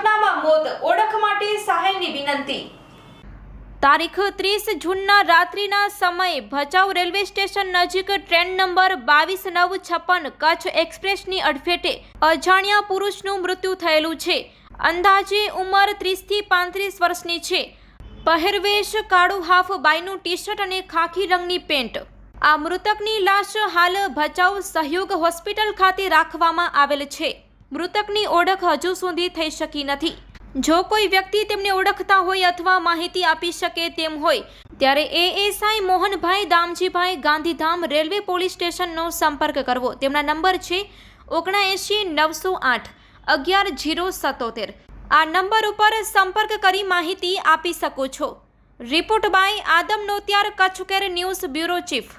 ઘટનામાં મોત ઓળખ માટે સહાયની વિનંતી. તારીખ ત્રીસ જૂનના રાત્રિના સમયે ભચાઉ રેલવે સ્ટેશન નજીક ટ્રેન નંબર બાવીસ નવ છપ્પન કચ્છ એક્સપ્રેસની અડફેટે અજાણ્યા પુરુષનું મૃત્યુ થયેલું છે. અંદાજે ઉંમર ત્રીસથી પાંત્રીસ વર્ષની છે. પહેરવેશ, કાળુ હાફ, બાયનું ટી શર્ટ અને ખાખી રંગની પેન્ટ. આ મૃતકની લાશ હાલ ભચાઉ સહયોગ હોસ્પિટલ ખાતે રાખવામાં આવેલ છે. મૃતકની ઓળખ હજુ સુધી થઈ શકી નથી. જો કોઈ વ્યક્તિ તેમને ઓળખતા હોય અથવા માહિતી આપી શકે તેમ હોય, ત્યારે ASI Mohanbhai Damjibhai Gandhidham railway police સ્ટેશનનો સંપર્ક કરવો. તેમના નંબર છે ઓગણએંશી નવસો આઠ અગિયાર જીરો સત્તોતેર આ નંબર ઉપર સંપર્ક કરી માહિતી આપી શકો છો. Report by Adam Notiyar Kutch care news bureau chief.